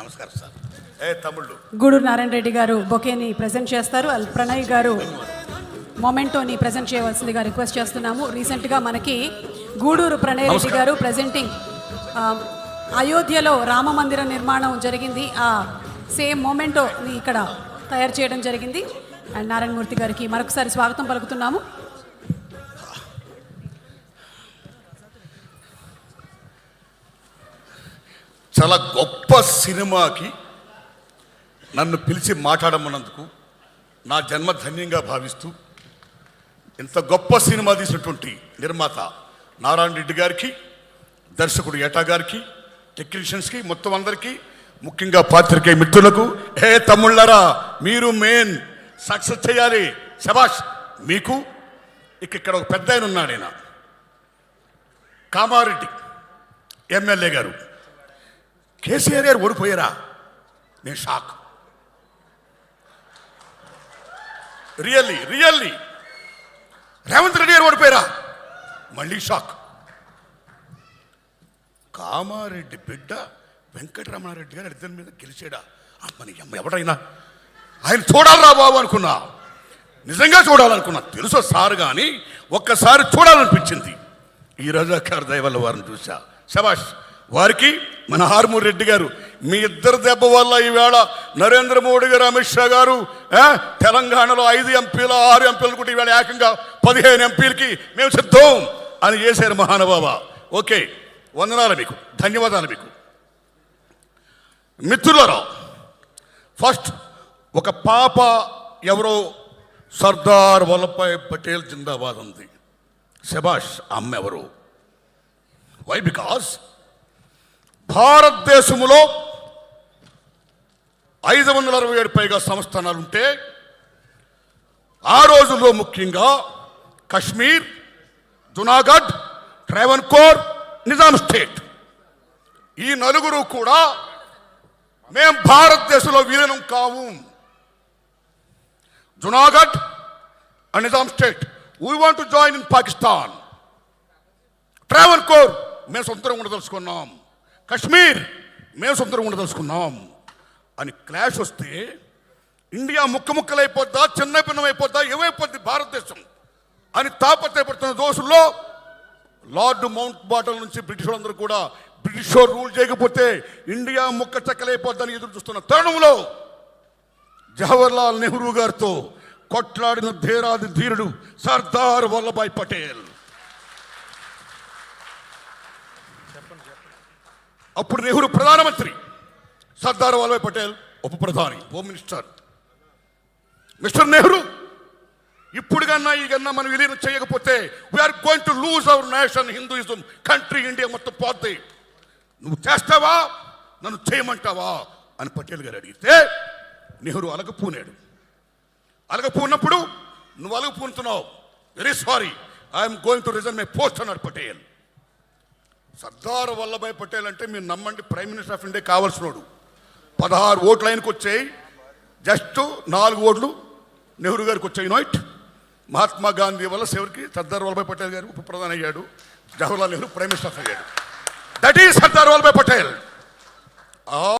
నమస్కారం సార్. ఏ తమ్ముళ్ళు. గూడూరు నారాయణ రెడ్డి గారు బొకేని ప్రజెంట్ చేస్తారు. అల్ ప్రణయ్ గారు మొమెంటోని ప్రజెంట్ చేయవలసిందిగా రిక్వెస్ట్ చేస్తున్నాము. రీసెంట్గా మనకి గూడూరు ప్రణయ్ రెడ్డి గారు ప్రజెంటింగ్ అయోధ్యలో రామ మందిర నిర్మాణం జరిగింది. ఆ సేమ్ మొమెంటోని ఇక్కడ తయారు చేయడం జరిగింది. అండ్ నారాయణమూర్తి గారికి మరొకసారి స్వాగతం పలుకుతున్నాము. చాలా గొప్ప సినిమాకి నన్ను పిలిచి మాట్లాడమన్నందుకు నా జన్మ ధన్యంగా భావిస్తూ ఇంత గొప్ప సినిమా తీసినటువంటి నిర్మాత నారాయణ రెడ్డి గారికి దర్శకుడు ఏటా గారికి టెక్నీషియన్స్కి మొత్తం అందరికీ ముఖ్యంగా పాత్రికేయ మిత్రులకు హే తమ్ముళ్ళరా మీరు మెయిన్ సక్సెస్ చేయాలి. శబాష్ మీకు ఇక ఇక్కడ ఒక పెద్ద ఆయన ఉన్నాడు ఆయన కామారెడ్డి ఎమ్మెల్యే గారు. కేసీఆర్ గారు ఓడిపోయారా? నేను shock really really Revanth Reddy గారు ఓడిపోయారా? మళ్ళీ షాక్ కామారెడ్డి బిడ్డ వెంకటరమణారెడ్డి గారు ఇద్దరి మీద గెలిచాడా? మన ఎవడైనా? ఆయన చూడాలరా బాబు అనుకున్నా. నిజంగా చూడాలనుకున్నా. తెలుసో సార్ కానీ ఒక్కసారి చూడాలనిపించింది. ఈ రజాకార్ దయవల్ల వారిని చూసా శబాష్ వారికి మన హార్మూర్ రెడ్డి గారు మీ ఇద్దరు దెబ్బ వల్ల ఈవేళ నరేంద్ర మోడీ గారు అమిత్ షా గారు తెలంగాణలో ఐదు ఎంపీలు ఆరు ఎంపీలు కూడా ఈవేళ ఏకంగా పదిహేను ఎంపీలకి మేము సిద్ధం అని చేశారు మహానుభావ. ఓకే వందనాలు మీకు ధన్యవాదాలు మీకు. మిత్రులరావు ఫస్ట్ ఒక పాప ఎవరో సర్దార్ వల్లభాయ్ పటేల్ జిందాబాద్ ఉంది. శబాష్ అమ్మ ఎవరు వై బికాస్ భారతదేశంలో ఐదు వందల అరవై ఏడు పైగా సంస్థానాలు ఉంటే ఆ రోజుల్లో ముఖ్యంగా కశ్మీర్ జునాగఢ్ ట్రావెన్కోర్ నిజాం స్టేట్. ఈ నలుగురు కూడా మేం భారతదేశంలో విలీనం కావు Junagadh and Nizam state. We want to join in Pakistan Travancore మేము సొంతంగా ఉండదలుచుకున్నాం కశ్మీర్ మేము సొంతంగా ఉండదలుచుకున్నాం. అని క్లాష్ వస్తే ఇండియా ముక్క ముక్కలైపోద్దా చిన్న భిన్నం అయిపోద్దా ఏమైపోద్ది భారతదేశం? అని తాపత్రయపడుతున్న దోషుల్లో లార్డ్ మౌంట్ బాటల్ నుంచి బ్రిటిష్ వాళ్ళందరూ కూడా బ్రిటిష్ రూల్ చేయకపోతే ఇండియా ముక్క చెక్కలైపోద్దని ఎదురు చూస్తున్న తరుణంలో జవహర్లాల్ నెహ్రూ గారితో కొట్లాడిన ధీరాది ధీరుడు సర్దార్ వల్లభాయ్ పటేల్. అప్పుడు నెహ్రూ ప్రధానమంత్రి. సర్దార్ వల్లభాయ్ పటేల్ ఉప ప్రధాని హోమ్ మినిస్టర్. మిస్టర్ నెహ్రూ ఇప్పుడు కన్నా ఈ కన్నా మనం విలీనం చేయకపోతే we're going to lose our nation Hinduism country India మొత్తం పోద్ది. నువ్వు చేస్తావా? నన్ను చేయమంటావా? అని పటేల్ గారు అడిగితే నెహ్రూ అలగపూనాడు. అలగపూనప్పుడు నువ్వు అలగపూనుతున్నావు. Very sorry I'm going to resign my post అన్నాడు పటేల్. సర్దార్ వల్లభాయ్ పటేల్ అంటే మీరు నమ్మండి ప్రైమ్ మినిస్టర్ ఆఫ్ ఇండియా కావాల్సినోడు. పదహారు ఓట్లు ఆయనకు వచ్చాయి. జస్ట్ నాలుగు ఓట్లు నెహ్రూ గారికి వచ్చాయి నోయిట్. మహాత్మా గాంధీ వల్ల చివరికి సర్దార్ వల్లభాయ్ పటేల్ గారు ఉప ప్రధాని అయ్యాడు. జవహర్లాల్ నెహ్రూ ప్రైమ్ మినిస్టర్ అయ్యాడు. దట్ ఈ సర్దార్ వల్లభాయ్ పటేల్.